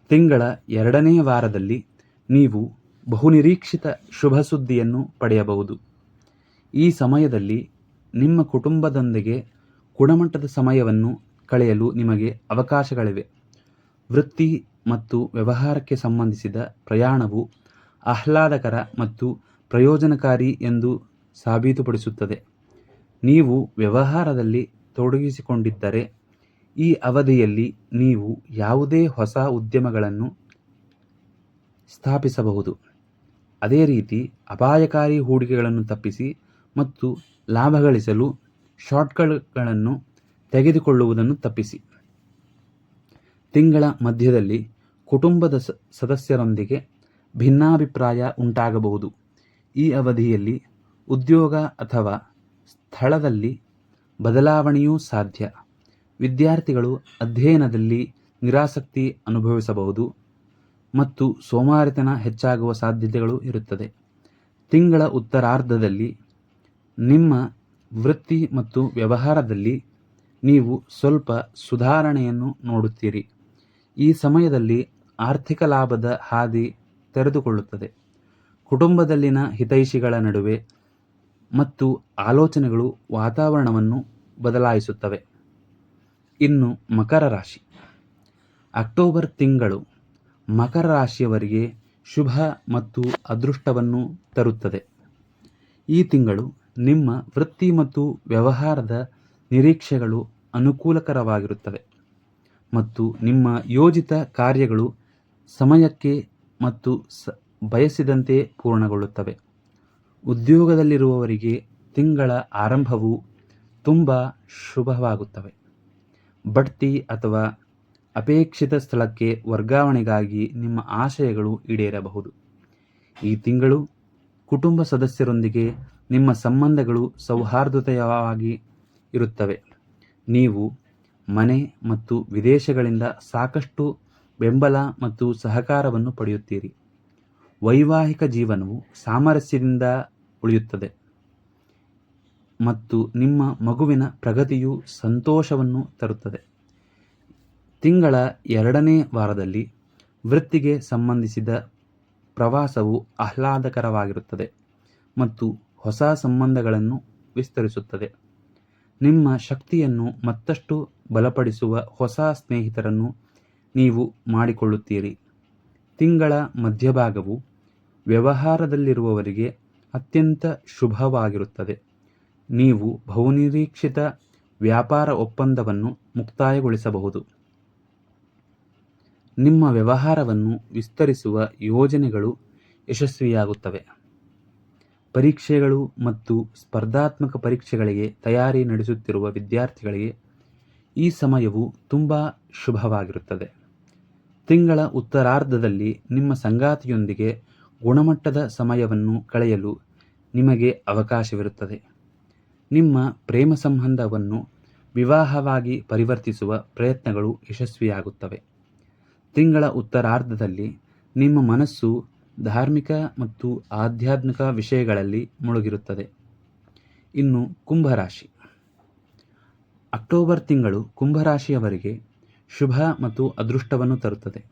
ತಿಂಗಳ ಎರಡನೇ ವಾರದಲ್ಲಿ ನೀವು ಬಹುನಿರೀಕ್ಷಿತ ಶುಭ ಸುದ್ದಿಯನ್ನು ಪಡೆಯಬಹುದು. ಈ ಸಮಯದಲ್ಲಿ ನಿಮ್ಮ ಕುಟುಂಬದೊಂದಿಗೆ ಗುಣಮಟ್ಟದ ಸಮಯವನ್ನು ಕಳೆಯಲು ನಿಮಗೆ ಅವಕಾಶಗಳಿವೆ. ವೃತ್ತಿ ಮತ್ತು ವ್ಯವಹಾರಕ್ಕೆ ಸಂಬಂಧಿಸಿದ ಪ್ರಯಾಣವು ಆಹ್ಲಾದಕರ ಮತ್ತು ಪ್ರಯೋಜನಕಾರಿ ಎಂದು ಸಾಬೀತುಪಡಿಸುತ್ತದೆ. ನೀವು ವ್ಯವಹಾರದಲ್ಲಿ ತೊಡಗಿಸಿಕೊಂಡಿದ್ದರೆ, ಈ ಅವಧಿಯಲ್ಲಿ ನೀವು ಯಾವುದೇ ಹೊಸ ಉದ್ಯಮಗಳನ್ನು ಸ್ಥಾಪಿಸಬಹುದು. ಅದೇ ರೀತಿ ಅಪಾಯಕಾರಿ ಹೂಡಿಕೆಗಳನ್ನು ತಪ್ಪಿಸಿ ಮತ್ತು ಲಾಭ ಗಳಿಸಲು ಶಾರ್ಟ್ಕಟ್ಗಳನ್ನು ತೆಗೆದುಕೊಳ್ಳುವುದನ್ನು ತಪ್ಪಿಸಿ. ತಿಂಗಳ ಮಧ್ಯದಲ್ಲಿ ಕುಟುಂಬದ ಸದಸ್ಯರೊಂದಿಗೆ ಭಿನ್ನಾಭಿಪ್ರಾಯ ಉಂಟಾಗಬಹುದು. ಈ ಅವಧಿಯಲ್ಲಿ ಉದ್ಯೋಗ ಅಥವಾ ಸ್ಥಳದಲ್ಲಿ ಬದಲಾವಣೆಯೂ ಸಾಧ್ಯ. ವಿದ್ಯಾರ್ಥಿಗಳು ಅಧ್ಯಯನದಲ್ಲಿ ನಿರಾಸಕ್ತಿ ಅನುಭವಿಸಬಹುದು ಮತ್ತು ಸೋಮಾರಿತನ ಹೆಚ್ಚಾಗುವ ಸಾಧ್ಯತೆಗಳು ಇರುತ್ತದೆ. ತಿಂಗಳ ಉತ್ತರಾರ್ಧದಲ್ಲಿ ನಿಮ್ಮ ವೃತ್ತಿ ಮತ್ತು ವ್ಯವಹಾರದಲ್ಲಿ ನೀವು ಸ್ವಲ್ಪ ಸುಧಾರಣೆಯನ್ನು ನೋಡುತ್ತೀರಿ. ಈ ಸಮಯದಲ್ಲಿ ಆರ್ಥಿಕ ಲಾಭದ ಹಾದಿ ತೆರೆದುಕೊಳ್ಳುತ್ತದೆ. ಕುಟುಂಬದಲ್ಲಿನ ಹಿತೈಷಿಗಳ ನಡುವೆ ಮತ್ತು ಆಲೋಚನೆಗಳು ವಾತಾವರಣವನ್ನು ಬದಲಾಯಿಸುತ್ತವೆ. ಇನ್ನು ಮಕರ ರಾಶಿ. ಅಕ್ಟೋಬರ್ ತಿಂಗಳು ಮಕರ ರಾಶಿಯವರಿಗೆ ಶುಭ ಮತ್ತು ಅದೃಷ್ಟವನ್ನು ತರುತ್ತದೆ. ಈ ತಿಂಗಳು ನಿಮ್ಮ ವೃತ್ತಿ ಮತ್ತು ವ್ಯವಹಾರದ ನಿರೀಕ್ಷೆಗಳು ಅನುಕೂಲಕರವಾಗಿರುತ್ತವೆ ಮತ್ತು ನಿಮ್ಮ ಯೋಜಿತ ಕಾರ್ಯಗಳು ಸಮಯಕ್ಕೆ ಮತ್ತು ಸ, ಬಯಸಿದಂತೆ ಪೂರ್ಣಗೊಳ್ಳುತ್ತವೆ. ಉದ್ಯೋಗದಲ್ಲಿರುವವರಿಗೆ ತಿಂಗಳ ಆರಂಭವು ತುಂಬ ಶುಭವಾಗುತ್ತವೆ. ಬಡ್ತಿ ಅಥವಾ ಅಪೇಕ್ಷಿತ ಸ್ಥಳಕ್ಕೆ ವರ್ಗಾವಣೆಗಾಗಿ ನಿಮ್ಮ ಆಶಯಗಳು ಈಡೇರಬಹುದು. ಈ ತಿಂಗಳು ಕುಟುಂಬ ಸದಸ್ಯರೊಂದಿಗೆ ನಿಮ್ಮ ಸಂಬಂಧಗಳು ಸೌಹಾರ್ದತೆಯವಾಗಿ ಇರುತ್ತವೆ. ನೀವು ಮನೆ ಮತ್ತು ವಿದೇಶಗಳಿಂದ ಸಾಕಷ್ಟು ಬೆಂಬಲ ಮತ್ತು ಸಹಕಾರವನ್ನು ಪಡೆಯುತ್ತೀರಿ. ವೈವಾಹಿಕ ಜೀವನವು ಸಾಮರಸ್ಯದಿಂದ ಉಳಿಯುತ್ತದೆ. ಮತ್ತು ನಿಮ್ಮ ಮಗುವಿನ ಪ್ರಗತಿಯು ಸಂತೋಷವನ್ನು ತರುತ್ತದೆ. ತಿಂಗಳ ಎರಡನೇ ವಾರದಲ್ಲಿ ವೃತ್ತಿಗೆ ಸಂಬಂಧಿಸಿದ ಪ್ರವಾಸವು ಆಹ್ಲಾದಕರವಾಗಿರುತ್ತದೆ ಮತ್ತು ಹೊಸ ಸಂಬಂಧಗಳನ್ನು ವಿಸ್ತರಿಸುತ್ತದೆ. ನಿಮ್ಮ ಶಕ್ತಿಯನ್ನು ಮತ್ತಷ್ಟು ಬಲಪಡಿಸುವ ಹೊಸ ಸ್ನೇಹಿತರನ್ನು ನೀವು ಮಾಡಿಕೊಳ್ಳುತ್ತೀರಿ. ತಿಂಗಳ ಮಧ್ಯಭಾಗವು ವ್ಯವಹಾರದಲ್ಲಿರುವವರಿಗೆ ಅತ್ಯಂತ ಶುಭವಾಗಿರುತ್ತದೆ. ನೀವು ಬಹುನಿರೀಕ್ಷಿತ ವ್ಯಾಪಾರ ಒಪ್ಪಂದವನ್ನು ಮುಕ್ತಾಯಗೊಳಿಸಬಹುದು. ನಿಮ್ಮ ವ್ಯವಹಾರವನ್ನು ವಿಸ್ತರಿಸುವ ಯೋಜನೆಗಳು ಯಶಸ್ವಿಯಾಗುತ್ತವೆ. ಪರೀಕ್ಷೆಗಳು ಮತ್ತು ಸ್ಪರ್ಧಾತ್ಮಕ ಪರೀಕ್ಷೆಗಳಿಗೆ ತಯಾರಿ ನಡೆಸುತ್ತಿರುವ ವಿದ್ಯಾರ್ಥಿಗಳಿಗೆ ಈ ಸಮಯವು ತುಂಬ ಶುಭವಾಗಿರುತ್ತದೆ. ತಿಂಗಳ ಉತ್ತರಾರ್ಧದಲ್ಲಿ ನಿಮ್ಮ ಸಂಗಾತಿಯೊಂದಿಗೆ ಗುಣಮಟ್ಟದ ಸಮಯವನ್ನು ಕಳೆಯಲು ನಿಮಗೆ ಅವಕಾಶವಿರುತ್ತದೆ. ನಿಮ್ಮ ಪ್ರೇಮ ಸಂಬಂಧವನ್ನು ವಿವಾಹವಾಗಿ ಪರಿವರ್ತಿಸುವ ಪ್ರಯತ್ನಗಳು ಯಶಸ್ವಿಯಾಗುತ್ತವೆ. ತಿಂಗಳ ಉತ್ತರಾರ್ಧದಲ್ಲಿ ನಿಮ್ಮ ಮನಸ್ಸು ಧಾರ್ಮಿಕ ಮತ್ತು ಆಧ್ಯಾತ್ಮಿಕ ವಿಷಯಗಳಲ್ಲಿ ಮುಳುಗಿರುತ್ತದೆ. ಇನ್ನು ಕುಂಭರಾಶಿ. ಅಕ್ಟೋಬರ್ ತಿಂಗಳು ಕುಂಭರಾಶಿಯವರಿಗೆ ಶುಭ ಮತ್ತು ಅದೃಷ್ಟವನ್ನು ತರುತ್ತದೆ.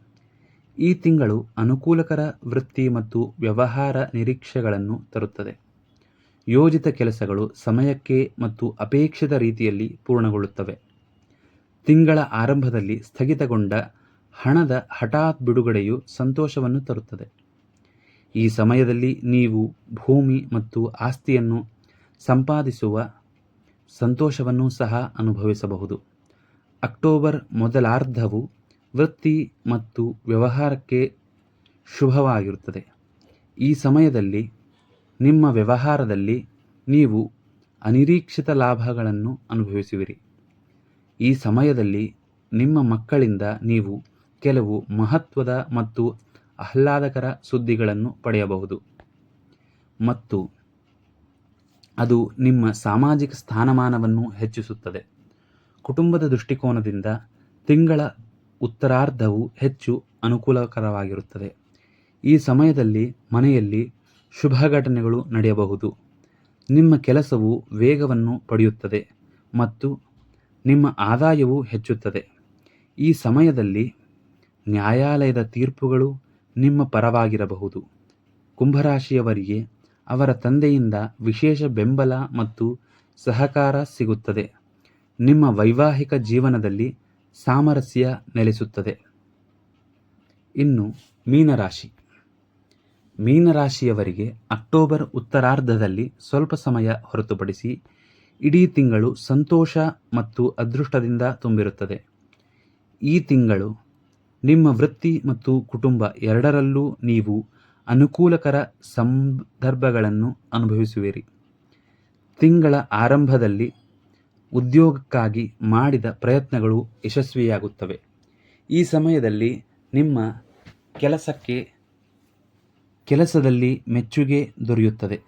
ಈ ತಿಂಗಳು ಅನುಕೂಲಕರ ವೃತ್ತಿ ಮತ್ತು ವ್ಯವಹಾರ ನಿರೀಕ್ಷೆಗಳನ್ನು ತರುತ್ತದೆ. ಯೋಜಿತ ಕೆಲಸಗಳು ಸಮಯಕ್ಕೆ ಮತ್ತು ಅಪೇಕ್ಷಿತ ರೀತಿಯಲ್ಲಿ ಪೂರ್ಣಗೊಳ್ಳುತ್ತವೆ. ತಿಂಗಳ ಆರಂಭದಲ್ಲಿ ಸ್ಥಗಿತಗೊಂಡ ಹಣದ ಹಠಾತ್ ಬಿಡುಗಡೆಯು ಸಂತೋಷವನ್ನು ತರುತ್ತದೆ. ಈ ಸಮಯದಲ್ಲಿ ನೀವು ಭೂಮಿ ಮತ್ತು ಆಸ್ತಿಯನ್ನು ಸಂಪಾದಿಸುವ ಸಂತೋಷವನ್ನು ಸಹ ಅನುಭವಿಸಬಹುದು. ಅಕ್ಟೋಬರ್ ಮೊದಲಾರ್ಧವು ವೃತ್ತಿ ಮತ್ತು ವ್ಯವಹಾರಕ್ಕೆ ಶುಭವಾಗಿರುತ್ತದೆ. ಈ ಸಮಯದಲ್ಲಿ ನಿಮ್ಮ ವ್ಯವಹಾರದಲ್ಲಿ ನೀವು ಅನಿರೀಕ್ಷಿತ ಲಾಭಗಳನ್ನು ಅನುಭವಿಸುವಿರಿ. ಈ ಸಮಯದಲ್ಲಿ ನಿಮ್ಮ ಮಕ್ಕಳಿಂದ ನೀವು ಕೆಲವು ಮಹತ್ವದ ಮತ್ತು ಆಹ್ಲಾದಕರ ಸುದ್ದಿಗಳನ್ನು ಪಡೆಯಬಹುದು. ಮತ್ತು ಅದು ನಿಮ್ಮ ಸಾಮಾಜಿಕ ಸ್ಥಾನಮಾನವನ್ನು ಹೆಚ್ಚಿಸುತ್ತದೆ. ಕುಟುಂಬದ ದೃಷ್ಟಿಕೋನದಿಂದ ತಿಂಗಳ ಉತ್ತರಾರ್ಧವು ಹೆಚ್ಚು ಅನುಕೂಲಕರವಾಗಿರುತ್ತದೆ. ಈ ಸಮಯದಲ್ಲಿ ಮನೆಯಲ್ಲಿ ಶುಭ ಘಟನೆಗಳು ನಡೆಯಬಹುದು. ನಿಮ್ಮ ಕೆಲಸವು ವೇಗವನ್ನು ಪಡೆಯುತ್ತದೆ ಮತ್ತು ನಿಮ್ಮ ಆದಾಯವು ಹೆಚ್ಚುತ್ತದೆ. ಈ ಸಮಯದಲ್ಲಿ ನ್ಯಾಯಾಲಯದ ತೀರ್ಪುಗಳು ನಿಮ್ಮ ಪರವಾಗಿರಬಹುದು. ಕುಂಭರಾಶಿಯವರಿಗೆ ಅವರ ತಂದೆಯಿಂದ ವಿಶೇಷ ಬೆಂಬಲ ಮತ್ತು ಸಹಕಾರ ಸಿಗುತ್ತದೆ. ನಿಮ್ಮ ವೈವಾಹಿಕ ಜೀವನದಲ್ಲಿ ಸಾಮರಸ್ಯ ನೆಲೆಸುತ್ತದೆ. ಇನ್ನು ಮೀನರಾಶಿ. ಮೀನರಾಶಿಯವರಿಗೆ ಅಕ್ಟೋಬರ್ ಉತ್ತರಾರ್ಧದಲ್ಲಿ ಸ್ವಲ್ಪ ಸಮಯ ಹೊರತುಪಡಿಸಿ ಇಡೀ ತಿಂಗಳು ಸಂತೋಷ ಮತ್ತು ಅದೃಷ್ಟದಿಂದ ತುಂಬಿರುತ್ತದೆ. ಈ ತಿಂಗಳು ನಿಮ್ಮ ವೃತ್ತಿ ಮತ್ತು ಕುಟುಂಬ ಎರಡರಲ್ಲೂ ನೀವು ಅನುಕೂಲಕರ ಸಂದರ್ಭಗಳನ್ನು ಅನುಭವಿಸುವಿರಿ. ತಿಂಗಳ ಆರಂಭದಲ್ಲಿ ಉದ್ಯೋಗಕ್ಕಾಗಿ ಮಾಡಿದ ಪ್ರಯತ್ನಗಳು ಯಶಸ್ವಿಯಾಗುತ್ತವೆ. ಈ ಸಮಯದಲ್ಲಿ ನಿಮ್ಮ ಕೆಲಸಕ್ಕೆ, ಕೆಲಸದಲ್ಲಿ ಮೆಚ್ಚುಗೆ ದೊರೆಯುತ್ತದೆ.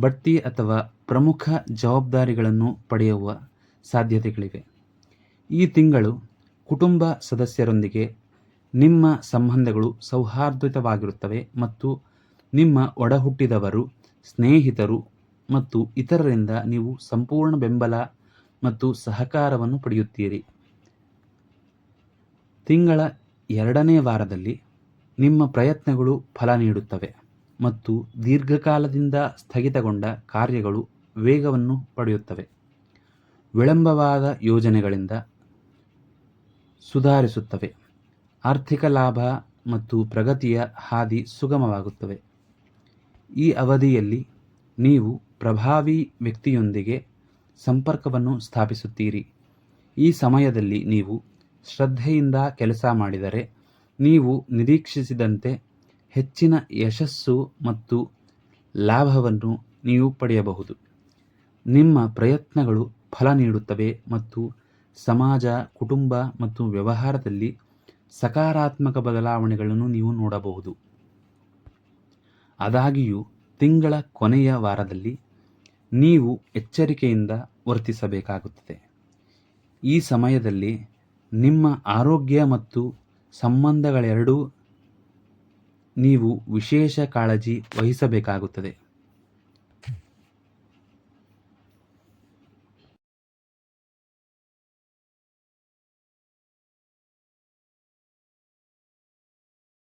ಬಡ್ತಿ ಅಥವಾ ಪ್ರಮುಖ ಜವಾಬ್ದಾರಿಗಳನ್ನು ಪಡೆಯುವ ಸಾಧ್ಯತೆಗಳಿವೆ. ಈ ತಿಂಗಳು ಕುಟುಂಬ ಸದಸ್ಯರೊಂದಿಗೆ ನಿಮ್ಮ ಸಂಬಂಧಗಳು ಸೌಹಾರ್ದಯುತವಾಗಿರುತ್ತವೆ ಮತ್ತು ನಿಮ್ಮ ಒಡಹುಟ್ಟಿದವರು, ಸ್ನೇಹಿತರು ಮತ್ತು ಇತರರಿಂದ ನೀವು ಸಂಪೂರ್ಣ ಬೆಂಬಲ ಮತ್ತು ಸಹಕಾರವನ್ನು ಪಡೆಯುತ್ತೀರಿ. ತಿಂಗಳ ಎರಡನೇ ವಾರದಲ್ಲಿ ನಿಮ್ಮ ಪ್ರಯತ್ನಗಳು ಫಲ ನೀಡುತ್ತವೆ ಮತ್ತು ದೀರ್ಘಕಾಲದಿಂದ ಸ್ಥಗಿತಗೊಂಡ ಕಾರ್ಯಗಳು ವೇಗವನ್ನು ಪಡೆಯುತ್ತವೆ. ವಿಳಂಬವಾದ ಯೋಜನೆಗಳಿಂದ ಸುಧಾರಿಸುತ್ತವೆ. ಆರ್ಥಿಕ ಲಾಭ ಮತ್ತು ಪ್ರಗತಿಯ ಹಾದಿ ಸುಗಮವಾಗುತ್ತವೆ. ಈ ಅವಧಿಯಲ್ಲಿ ನೀವು ಪ್ರಭಾವಿ ವ್ಯಕ್ತಿಯೊಂದಿಗೆ ಸಂಪರ್ಕವನ್ನು ಸ್ಥಾಪಿಸುತ್ತೀರಿ. ಈ ಸಮಯದಲ್ಲಿ ನೀವು ಶ್ರದ್ಧೆಯಿಂದ ಕೆಲಸ ಮಾಡಿದರೆ, ನೀವು ನಿರೀಕ್ಷಿಸಿದಂತೆ ಹೆಚ್ಚಿನ ಯಶಸ್ಸು ಮತ್ತು ಲಾಭವನ್ನು ನೀವು ಪಡೆಯಬಹುದು. ನಿಮ್ಮ ಪ್ರಯತ್ನಗಳು ಫಲ ನೀಡುತ್ತವೆ ಮತ್ತು ಸಮಾಜ, ಕುಟುಂಬ ಮತ್ತು ವ್ಯವಹಾರದಲ್ಲಿ ಸಕಾರಾತ್ಮಕ ಬದಲಾವಣೆಗಳನ್ನು ನೀವು ನೋಡಬಹುದು. ಆದಾಗಿಯೂ, ತಿಂಗಳ ಕೊನೆಯ ವಾರದಲ್ಲಿ ನೀವು ಎಚ್ಚರಿಕೆಯಿಂದ ವರ್ತಿಸಬೇಕಾಗುತ್ತದೆ. ಈ ಸಮಯದಲ್ಲಿ ನಿಮ್ಮ ಆರೋಗ್ಯ ಮತ್ತು ಸಂಬಂಧಗಳೆರಡೂ ನೀವು ವಿಶೇಷ ಕಾಳಜಿ ವಹಿಸಬೇಕಾಗುತ್ತದೆ.